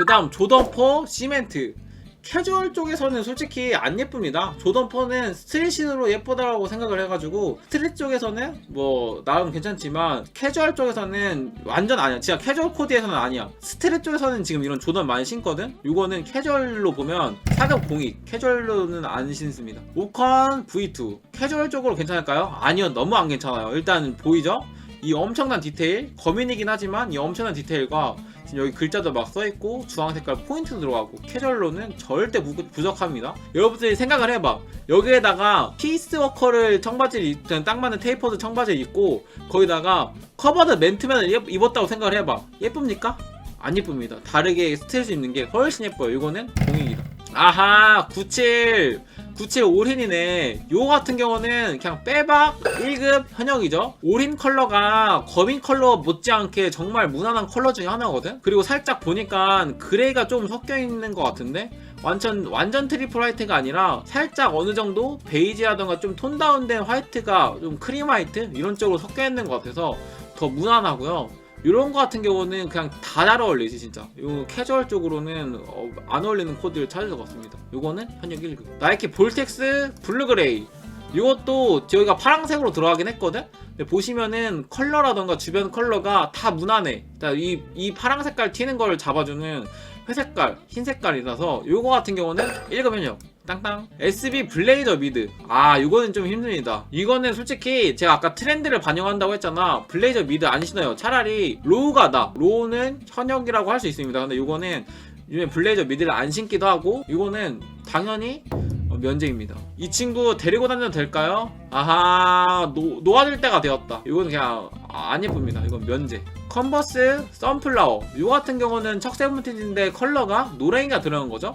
그 다음 조던포 시멘트 캐주얼 쪽에서는 솔직히 안 예쁩니다. 조던포는 스트릿신으로 예쁘다고 생각을 해가지고 스트릿 쪽에서는 뭐 나름 괜찮지만 캐주얼 쪽에서는 완전 아니야. 진짜 캐주얼 코디에서는 아니야. 스트릿 쪽에서는 지금 이런 조던 많이 신거든. 이거는 캐주얼로 보면 사격 공익 캐주얼로는 안 신습니다. 오컨 V2 캐주얼 쪽으로 괜찮을까요? 아니요, 너무 안 괜찮아요. 일단 보이죠? 이 엄청난 디테일 거민이긴 하지만 이 엄청난 디테일과 지금 여기 글자도 막 써있고 주황 색깔 포인트도 들어가고 캐주얼로는 절대 부, 부족합니다. 여러분들이 생각을 해봐. 여기에다가 피스워커를 청바지를 입- 딱 맞는 테이퍼드 청바지를 입고 거기다가 커버드 맨투맨을 입- 입었다고 생각을 해봐. 예쁩니까? 안 예쁩니다. 다르게 스트레스 입는 게 훨씬 예뻐요. 이거는 공익이다. 아하 97 97 올인이네. 요거 같은 경우는 그냥 빼박 1급 현역이죠. 올인 컬러가 거민 컬러 못지않게 정말 무난한 컬러 중에 하나거든? 그리고 살짝 보니까 그레이가 좀 섞여 있는 것 같은데? 완전 완전 트리플 화이트가 아니라 살짝 어느 정도 베이지라던가 좀 톤 다운된 화이트가 좀 크림 화이트? 이런 쪽으로 섞여 있는 것 같아서 더 무난하고요 이런 거 같은 경우는 그냥 다 잘 어울리지 진짜. 요 캐주얼 쪽으로는 어, 안 어울리는 코드를 찾을 것 같습니다. 요거는 현역 1급. 나이키 볼텍스 블루그레이. 이것도 저희가 파란색으로 들어가긴 했거든? 근데 보시면은 컬러라던가 주변 컬러가 다 무난해. 그러니까 이, 이 파란 색깔 튀는 걸 잡아주는 회색깔 흰 색깔이라서 요거 같은 경우는 1급 현역 땅땅. SB 블레이저 미드. 아 이거는 좀 힘듭니다. 이거는 솔직히 제가 아까 트렌드를 반영한다고 했잖아. 블레이저 미드 안 신어요. 차라리 로우가 나. 로우는 현역이라고 할 수 있습니다. 근데 이거는 요즘에 블레이저 미드를 안 신기도 하고 이거는 당연히 어, 면제입니다. 이 친구 데리고 다녀도 될까요? 아하 노, 놓아줄 때가 되었다. 이거는 그냥 아, 안 예쁩니다. 이건 면제. 컨버스 선플라워. 이거 같은 경우는 척세븐틴인데 컬러가 노랭이가 들어간 거죠?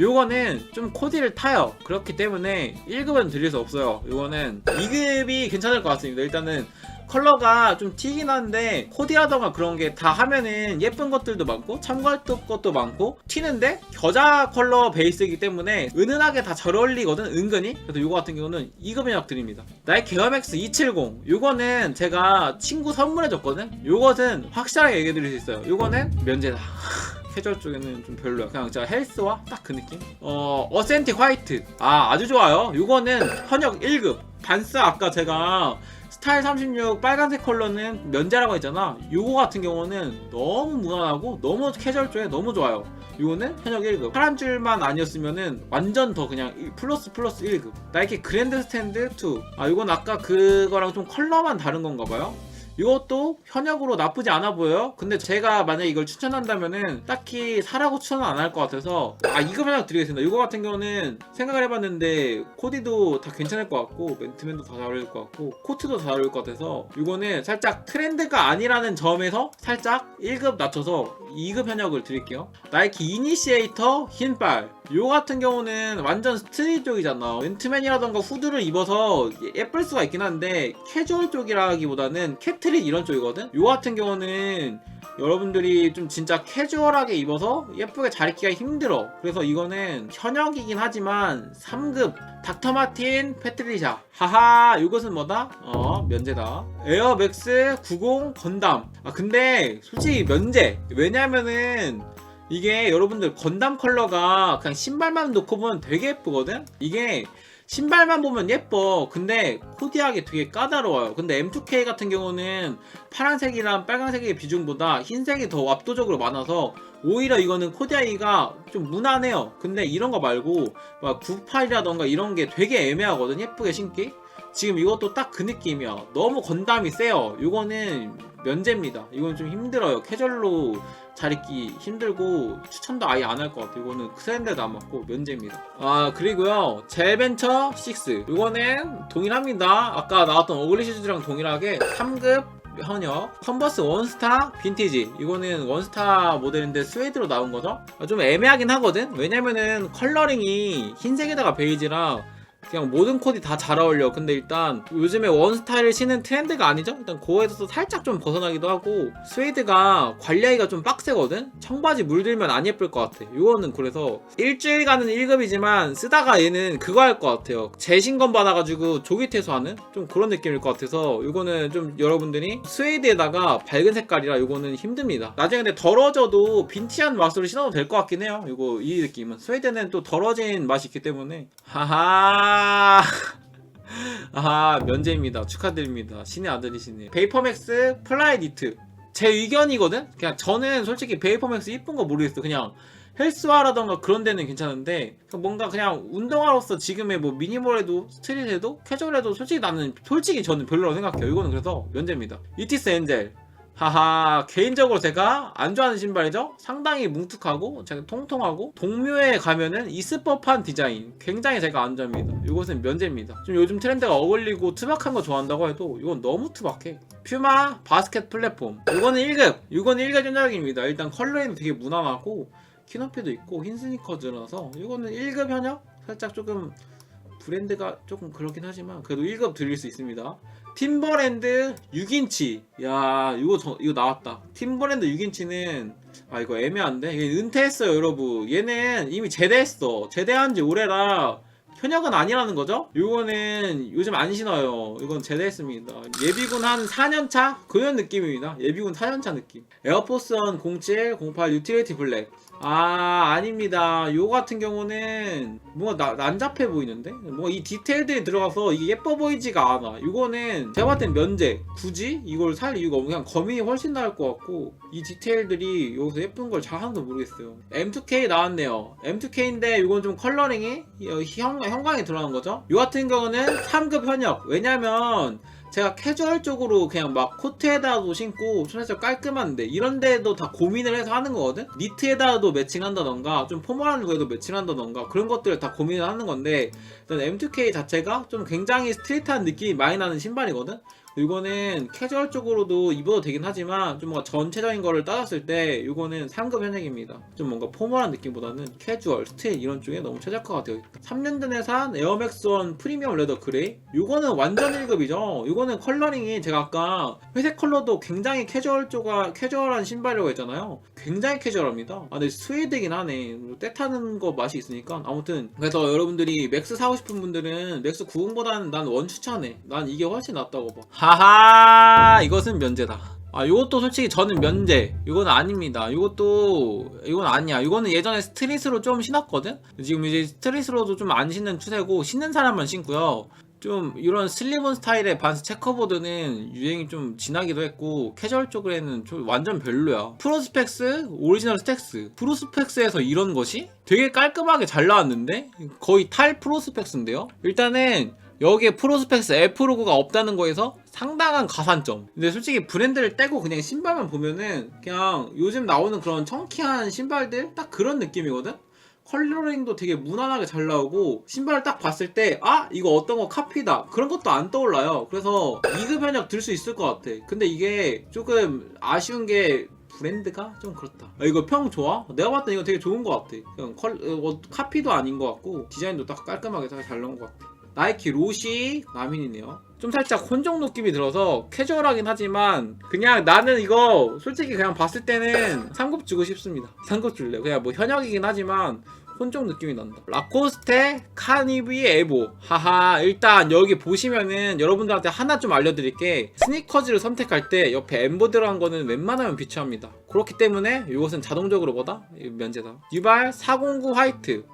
요거는 좀 코디를 타요. 그렇기 때문에 1급은 드릴 수 없어요. 요거는 2급이 괜찮을 것 같습니다. 일단은 컬러가 좀 튀긴 한데 코디하던가 그런 게 다 하면은 예쁜 것들도 많고 참고할 것도 많고 튀는데 겨자 컬러 베이스이기 때문에 은은하게 다 잘 어울리거든 은근히 그래서 요거 같은 경우는 2급 연락 드립니다 나이키 에어맥스 270 요거는 제가 친구 선물해줬거든 요것은 확실하게 얘기해 드릴 수 있어요 요거는 면제다 캐주얼 쪽에는 좀 별로야. 그냥 진짜 헬스와 딱 그 느낌? 어, 어센틱 화이트. 아, 아주 좋아요. 요거는 현역 1급. 반스 아까 제가 스타일 36 빨간색 컬러는 면제라고 했잖아. 요거 같은 경우는 너무 무난하고 너무 캐주얼 쪽에 너무 좋아요. 요거는 현역 1급. 파란 줄만 아니었으면은 완전 더 그냥 일- 플러스 플러스 1급. 나이키 그랜드 스탠드 2. 아, 요건 아까 그거랑 좀 컬러만 다른 건가 봐요. 이것도 현역으로 나쁘지 않아 보여요. 근데 제가 만약에 이걸 추천한다면은 딱히 사라고 추천은 안 할 것 같아서 아 이거 현역 드리겠습니다. 이거 같은 경우는 생각을 해봤는데 코디도 다 괜찮을 것 같고 맨투맨도 다 잘 어울릴 것 같고 코트도 잘 어울릴 것 같아서 이거는 살짝 트렌드가 아니라는 점에서 살짝 1급 낮춰서 2급 현역을 드릴게요. 나이키 이니시에이터 흰빨 요 같은 경우는 완전 스트릿 쪽이잖아. 맨투맨이라던가 후드를 입어서 예쁠 수가 있긴 한데 캐주얼 쪽이라기보다는 캣 트릿 이런 쪽이거든. 요 같은 경우는 여러분들이 좀 진짜 캐주얼하게 입어서 예쁘게 잘 입기가 힘들어. 그래서 이거는 현역이긴 하지만 3급 닥터마틴 패트리샤. 하하, 이것은 뭐다? 어, 면제다. 에어맥스 90 건담. 아, 근데 솔직히 면제. 왜냐면은 이게 여러분들 건담 컬러가 그냥 신발만 놓고 보면 되게 예쁘거든? 이게 신발만 보면 예뻐. 근데 코디하기 되게 까다로워요. 근데 M2K 같은 경우는 파란색이랑 빨간색의 비중보다 흰색이 더 압도적으로 많아서 오히려 이거는 코디하기가 좀 무난해요. 근데 이런 거 말고 막 98이라던가 이런 게 되게 애매하거든. 예쁘게 신기. 지금 이것도 딱 그 느낌이야. 너무 건담이 세요. 이거는 면제입니다. 이건 좀 힘들어요. 캐주얼로 잘 입기 힘들고 추천도 아예 안 할 것 같아요. 이거는 트렌드도 안 맞고 면제입니다. 아 그리고요 젤벤처 6 이거는 동일합니다. 아까 나왔던 어글리 슈즈랑 동일하게 3급 현역 컨버스 원스타 빈티지 이거는 원스타 모델인데 스웨이드로 나온 거죠 아, 좀 애매하긴 하거든 왜냐면은 컬러링이 흰색에다가 베이지랑 그냥 모든 코디 다 잘 어울려. 근데 일단 요즘에 원 스타일을 신는 트렌드가 아니죠? 일단 그거에서 살짝 좀 벗어나기도 하고 스웨이드가 관리하기가 좀 빡세거든? 청바지 물들면 안 예쁠 것 같아. 이거는 그래서 일주일간은 1급이지만 쓰다가 얘는 그거 할 것 같아요. 재신검 받아가지고 조기 퇴소하는 좀 그런 느낌일 것 같아서 이거는 좀 여러분들이 스웨이드에다가 밝은 색깔이라 이거는 힘듭니다. 나중에 근데 더러져도 빈티한 맛으로 신어도 될 것 같긴 해요. 이거 이 느낌은 스웨이드는 또 더러진 맛이 있기 때문에 하하 아하 면제입니다. 축하드립니다. 신의 아들이시네 베이퍼맥스 플라이 니트. 제 의견이거든? 그냥 저는 솔직히 베이퍼맥스 이쁜 거 모르겠어 그냥 헬스화라던가 그런 데는 괜찮은데 뭔가 그냥 운동화로서 지금의 뭐 미니멀해도 스트릿해도 캐주얼해도 솔직히 나는 솔직히 저는 별로라고 생각해요. 이거는 그래서 면제입니다. 이티스 엔젤 하하 개인적으로 제가 안 좋아하는 신발이죠? 상당히 뭉툭하고 제가 통통하고 동묘에 가면은 있을 법한 디자인. 굉장히 제가 안 좋아합니다. 이것은 면제입니다. 좀 요즘 트렌드가 어울리고 투박한 거 좋아한다고 해도 이건 너무 투박해. 퓨마 바스켓 플랫폼. 이거는 1급. 이거는 1급 현역입니다. 일단 컬러에는 되게 무난하고 키높이도 있고 흰 스니커즈라서 이거는 1급 현역? 살짝 조금 브랜드가 조금 그렇긴 하지만 그래도 1급 드릴 수 있습니다. 팀버랜드 6인치. 야, 이거 저, 이거 나왔다. 팀버랜드 6인치는 아 이거 애매한데. 얘 은퇴했어요, 여러분. 얘는 이미 제대했어. 제대한 지 오래라 현역은 아니라는 거죠? 이거는 요즘 안 신어요. 이건 제대했습니다. 예비군 한 4년차? 그런 느낌입니다. 예비군 4년차 느낌. 에어포스원 07, 08 유틸리티 블랙. 아 아닙니다. 요 같은 경우는 뭔가 나, 난잡해 보이는데? 뭔가 이 디테일들이 들어가서 이게 예뻐 보이지가 않아. 이거는 제가 봤을 땐 면제. 굳이 이걸 살 이유가 없고 그냥 거민이 훨씬 나을 것 같고 이 디테일들이 여기서 예쁜 걸 잘 하는지 모르겠어요. M2K 나왔네요. M2K인데 이건 좀 컬러링이 어, 형, 형광이 들어간 거죠. 요 같은 경우는 3급 현역. 왜냐면 제가 캐주얼 쪽으로 그냥 막 코트에다도 신고 살짝 깔끔한데 이런 데도 다 고민을 해서 하는 거거든? 니트에다도 매칭한다던가 좀 포멀한 거에도 매칭한다던가 그런 것들을 다 고민을 하는 건데 일단 M2K 자체가 좀 굉장히 스트릿한 느낌이 많이 나는 신발이거든? 이거는 캐주얼 쪽으로도 입어도 되긴 하지만 좀 뭔가 전체적인 거를 따졌을 때 이거는 상급 현역입니다. 좀 뭔가 포멀한 느낌보다는 캐주얼, 스트릿 이런 쪽에 너무 최적화가 되어 있다. 3년 전에 산 에어맥스1 프리미엄 레더 그레이 이거는 완전 1급이죠. 이거는 컬러링이 제가 아까 회색 컬러도 굉장히 캐주얼 쪽가 캐주얼한 신발이라고 했잖아요. 굉장히 캐주얼합니다. 아 근데 스웨이드긴 하네. 때 타는 거 맛이 있으니까 아무튼 그래서 여러분들이 맥스 사고 싶은 분들은 맥스 90보다는 난 원 추천해. 난 이게 훨씬 낫다고 봐. 하하 이것은 면제다. 아 이것도 솔직히 저는 면제. 이건 아닙니다. 이것도 이건 아니야. 이거는 예전에 스트릿으로 좀 신었거든? 지금 이제 스트릿으로도 좀 안 신는 추세고 신는 사람만 신고요. 좀 이런 슬리본 스타일의 반스 체커보드는 유행이 좀 지나기도 했고 캐주얼 쪽에는 좀 완전 별로야. 프로스펙스 오리지널 스택스. 프로스펙스에서 이런 것이 되게 깔끔하게 잘 나왔는데? 거의 탈 프로스펙스인데요? 일단은 여기에 프로스펙스 F 로고가 없다는 거에서 상당한 가산점. 근데 솔직히 브랜드를 떼고 그냥 신발만 보면은 그냥 요즘 나오는 그런 청키한 신발들 딱 그런 느낌이거든? 컬러링도 되게 무난하게 잘 나오고 신발을 딱 봤을 때 아 이거 어떤 거 카피다 그런 것도 안 떠올라요 그래서 2급 현역 들 수 있을 것 같아 근데 이게 조금 아쉬운 게 브랜드가 좀 그렇다. 아, 이거 평 좋아? 내가 때 이거 되게 좋은 것 같아. 그냥 컬, 어, 카피도 아닌 것 같고 디자인도 딱 깔끔하게 잘, 잘 나온 것 같아. 나이키 로시 라민이네요. 좀 살짝 혼종 느낌이 들어서 캐주얼하긴 하지만 그냥 나는 이거 솔직히 그냥 봤을 때는 3급 주고 싶습니다. 3급 줄래. 그냥 뭐 현역이긴 하지만 혼종 느낌이 난다. 라코스테 카니비 에보. 하하, 일단 여기 보시면은 여러분들한테 하나 좀 알려드릴게. 스니커즈를 선택할 때 옆에 엠보 들어간 거는 웬만하면 비추합니다. 그렇기 때문에 이것은 자동적으로 뭐다? 면제다. 뉴발 409 화이트.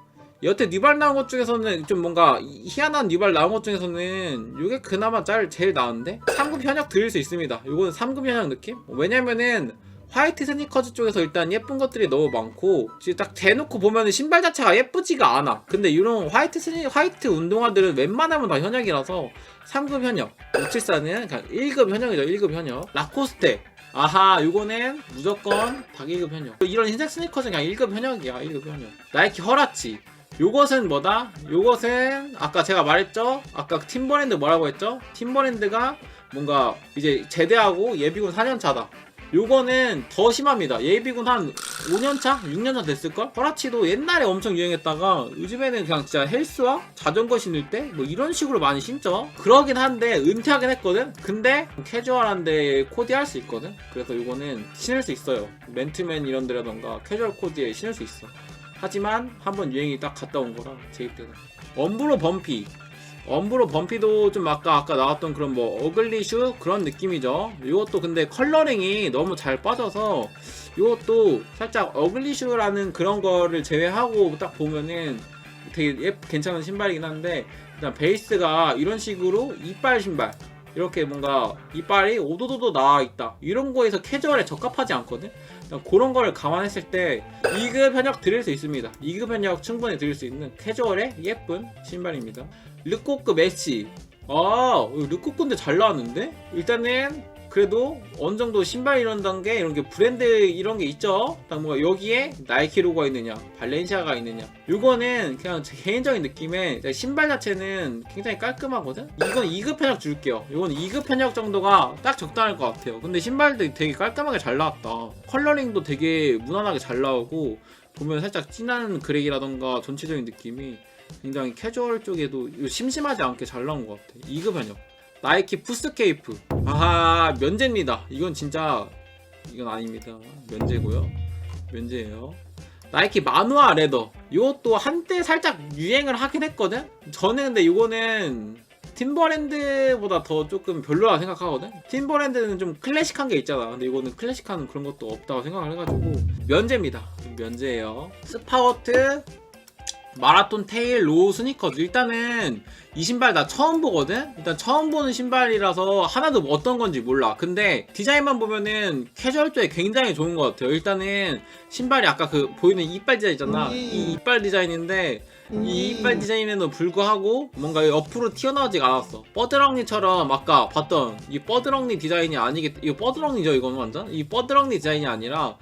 여태 뉴발 나온 것 중에서는 좀 뭔가 희한한 뉴발 나온 것 중에서는 이게 그나마 잘 제일 나은데 3급 현역 드릴 수 있습니다. 이거는 3급 현역 느낌? 왜냐면은 화이트 스니커즈 쪽에서 일단 예쁜 것들이 너무 많고 지금 딱 대놓고 보면은 신발 자체가 예쁘지가 않아. 근데 이런 화이트 스니 화이트 운동화들은 웬만하면 다 현역이라서 3급 현역. 574는 그냥 1급 현역이죠. 1급 현역. 라코스테 아하, 요거는 무조건 다 1급 현역. 이런 흰색 스니커즈는 그냥 1급 현역이야, 1급 현역. 나이키 허라치. 요것은 뭐다? 요것은 아까 제가 말했죠? 아까 팀버랜드 뭐라고 했죠? 팀버랜드가 뭔가 이제 제대하고 예비군 4년 차다. 요거는 더 심합니다. 예비군 한 5년차? 6년차 됐을걸? 허라치도 옛날에 엄청 유행했다가 요즘에는 그냥 진짜 헬스와 자전거 신을 때 뭐 이런 식으로 많이 신죠. 그러긴 한데 은퇴하긴 했거든? 근데 캐주얼한데 코디 할 수 있거든? 그래서 요거는 신을 수 있어요. 맨투맨 이런 데라던가 캐주얼 코디에 신을 수 있어. 하지만 한번 유행이 딱 갔다 온 거라 제입 때는. 엄브로 범피. 엄브로 범피도 좀 아까 아까 나왔던 그런 뭐 어글리슈 그런 느낌이죠. 이것도 근데 컬러링이 너무 잘 빠져서 이것도 살짝 어글리슈라는 그런 거를 제외하고 딱 보면은 되게 예, 괜찮은 신발이긴 한데 일단 베이스가 이런 식으로 이빨 신발 이렇게 뭔가 이빨이 오도도도 나와 있다. 이런 거에서 캐주얼에 적합하지 않거든? 그런 거를 감안했을 때 2급 현역 드릴 수 있습니다. 2급 현역 충분히 드릴 수 있는 캐주얼의 예쁜 신발입니다. 르코크 메시 아 르코크인데 잘 나왔는데? 일단은 그래도 어느 정도 신발 이런 단계 이런 게 브랜드 이런 게 있죠. 딱뭐 여기에 나이키 로고가 있느냐, 발렌시아가 있느냐. 이거는 그냥 제 개인적인 느낌에 신발 자체는 굉장히 깔끔하거든. 이건 2급 현역 줄게요. 이건 2급 현역 정도가 딱 적당할 것 같아요. 근데 신발도 되게 깔끔하게 잘 나왔다. 컬러링도 되게 무난하게 잘 나오고 보면 살짝 진한 그렉이라던가 전체적인 느낌이 굉장히 캐주얼 쪽에도 심심하지 않게 잘 나온 것 같아. 2급 현역. 나이키 푸스케이프. 아하 면제입니다. 이건 진짜 이건 아닙니다. 면제고요. 면제예요. 나이키 마누아 레더. 이것도 한때 살짝 유행을 하긴 했거든? 저는 근데 이거는 팀버랜드보다 더 조금 별로라 생각하거든? 팀버랜드는 좀 클래식한 게 있잖아. 근데 이거는 클래식한 그런 것도 없다고 생각을 해가지고 면제입니다. 면제예요. 스파워트 마라톤 테일 로우 스니커즈 일단은 이 신발 나 처음 보거든? 일단 처음 보는 신발이라서 하나도 어떤 건지 몰라 근데 디자인만 보면은 캐주얼 쪽에 굉장히 좋은 것 같아요 일단은 신발이 아까 그 보이는 이빨 디자인 있잖아 음. 이 이빨 디자인인데 이 이빨 디자인에도 불구하고 뭔가 옆으로 튀어나오지가 않았어 뻐드렁니처럼 아까 봤던 이 뻐드렁니 디자인이 아니겠 이거 뻐드렁니죠 이거는 완전? 이 뻐드렁니 디자인이 아니라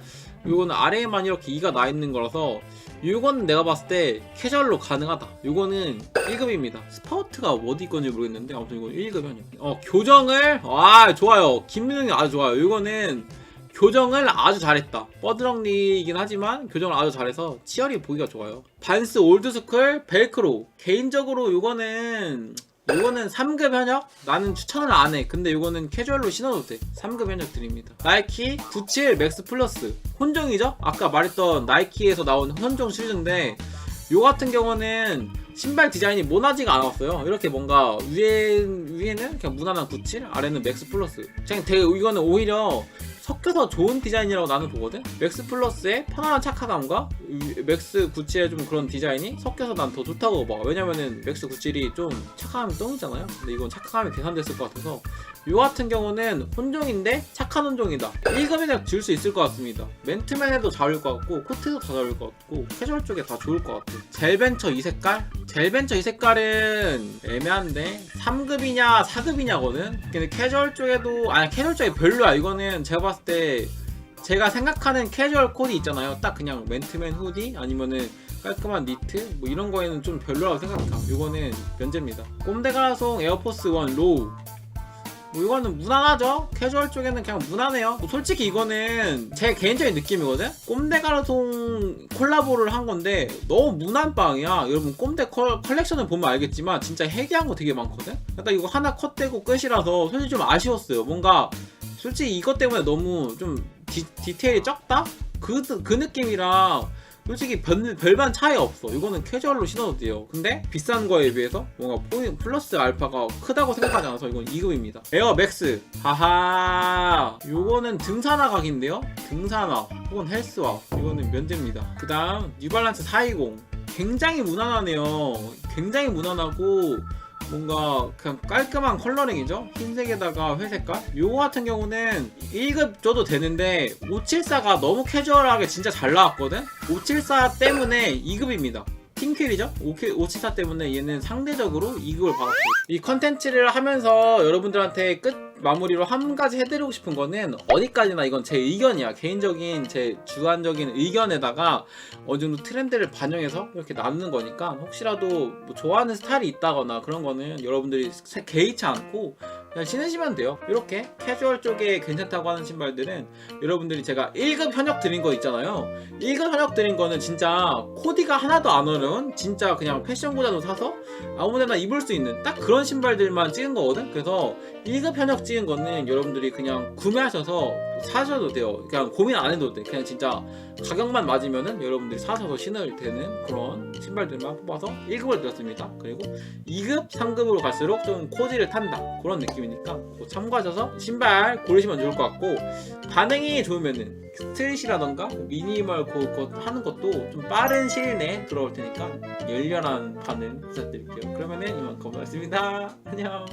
이거는 아래에만 이렇게 이가 나 있는 거라서 이거는 내가 봤을 때 캐주얼로 가능하다. 이거는 1급입니다. 스파우트가 어디 건지 모르겠는데 아무튼 이건 1급 현역. 어 교정을 아 좋아요. 김민웅이 아주 좋아요. 이거는 교정을 아주 잘했다. 뻐드렁니이긴 하지만 교정을 아주 잘해서 치열이 보기가 좋아요. 반스 올드스쿨 벨크로 개인적으로 이거는 이거는 3급 현역? 나는 추천을 안 해. 근데 이거는 캐주얼로 신어도 돼. 3급 현역 드립니다. 나이키 97 맥스 플러스. 혼종이죠? 아까 말했던 나이키에서 나온 혼종 시리즈인데 요 같은 경우는 신발 디자인이 모나지가 않았어요. 이렇게 뭔가 위에 위에는 그냥 무난한 97, 아래는 맥스 플러스. 그냥 되게 이거는 오히려 섞여서 좋은 디자인이라고 나는 보거든. 맥스 플러스의 편안한 착화감과 위- 맥스 97의 좀 그런 디자인이 섞여서 난 더 좋다고 봐. 왜냐면은 맥스 97이 좀 착화감이 똥이잖아요. 근데 이건 착화감이 계산됐을 것 같아서 요 같은 경우는 혼종인데 착한 혼종이다. 1급에는 줄수 있을 것 같습니다. 맨투맨에도 잘 어울릴 것 같고 코트도 잘 어울릴 것 같고 캐주얼 쪽에 다 좋을 것 같아. 젤벤처 이 색깔? 젤벤처 이 색깔은 애매한데 3급이냐 4급이냐거든. 근데 캐주얼 쪽에도 아니 캐주얼 쪽에 별로야. 이거는 제가 봤을 때 제가 생각하는 캐주얼 코디 있잖아요. 딱 그냥 맨투맨 후디 아니면은 깔끔한 니트 뭐 이런 거에는 좀 별로라고 생각해요. 이거는 면제입니다. 꼼데가라송 에어포스 원 로우 뭐 이거는 무난하죠? 캐주얼 쪽에는 그냥 무난해요. 뭐 솔직히 이거는 제 개인적인 느낌이거든? 꼼데가라송 콜라보를 한 건데 너무 무난 빵이야. 여러분 꼼데 컬, 컬렉션을 보면 알겠지만 진짜 해괴한 거 되게 많거든? 일단 이거 하나 컷되고 끝이라서 솔직히 좀 아쉬웠어요. 뭔가 솔직히 이것 때문에 너무 좀 디, 디테일이 적다? 그, 그 느낌이랑 솔직히 별, 별반 차이 없어. 이거는 캐주얼로 신어도 돼요. 근데 비싼 거에 비해서 뭔가 포인, 플러스 알파가 크다고 생각하지 않아서 이건 2급입니다. 에어 맥스. 하하. 요거는 등산화 각인데요? 등산화 혹은 헬스화. 이거는 면제입니다. 그 다음 뉴발란스 420. 굉장히 무난하네요. 굉장히 무난하고 뭔가 그냥 깔끔한 컬러링이죠? 흰색에다가 회색깔? 요거 같은 경우는 1급 줘도 되는데 574가 너무 캐주얼하게 진짜 잘 나왔거든? 574 때문에 2급입니다. 팀킬이죠? 574 때문에 얘는 상대적으로 2급을 받았어요. 이 컨텐츠를 하면서 여러분들한테 끝 마무리로 한 가지 해드리고 싶은 거는 어디까지나 이건 제 의견이야. 개인적인 제 주관적인 의견에다가 어느 정도 트렌드를 반영해서 이렇게 나누는 거니까 혹시라도 뭐 좋아하는 스타일이 있다거나 그런 거는 여러분들이 세- 개의치 않고 그냥 신으시면 돼요. 이렇게 캐주얼 쪽에 괜찮다고 하는 신발들은 여러분들이 제가 1급 현역 드린 거 있잖아요. 1급 현역 드린 거는 진짜 코디가 하나도 안 어려운 진짜 그냥 패션고자도 사서 아무데나 입을 수 있는 딱 그런 신발들만 찍은 거거든. 그래서 1급 현역 찍은 거는 여러분들이 그냥 구매하셔서 사셔도 돼요. 그냥 고민 안 해도 돼. 그냥 진짜 가격만 맞으면은 여러분들이 사셔서 신을 되는 그런 신발들만 뽑아서 1급을 드렸습니다. 그리고 2급, 3급으로 갈수록 좀 코디를 탄다. 그런 느낌이 니까 그거 참고하셔서 신발 고르시면 좋을 것 같고 반응이 좋으면은 스트릿이라던가 미니멀 그거 하는 것도 좀 빠른 시일 내에 들어올 테니까 열렬한 반응 부탁드릴게요. 그러면은 이만 고맙습니다. 안녕.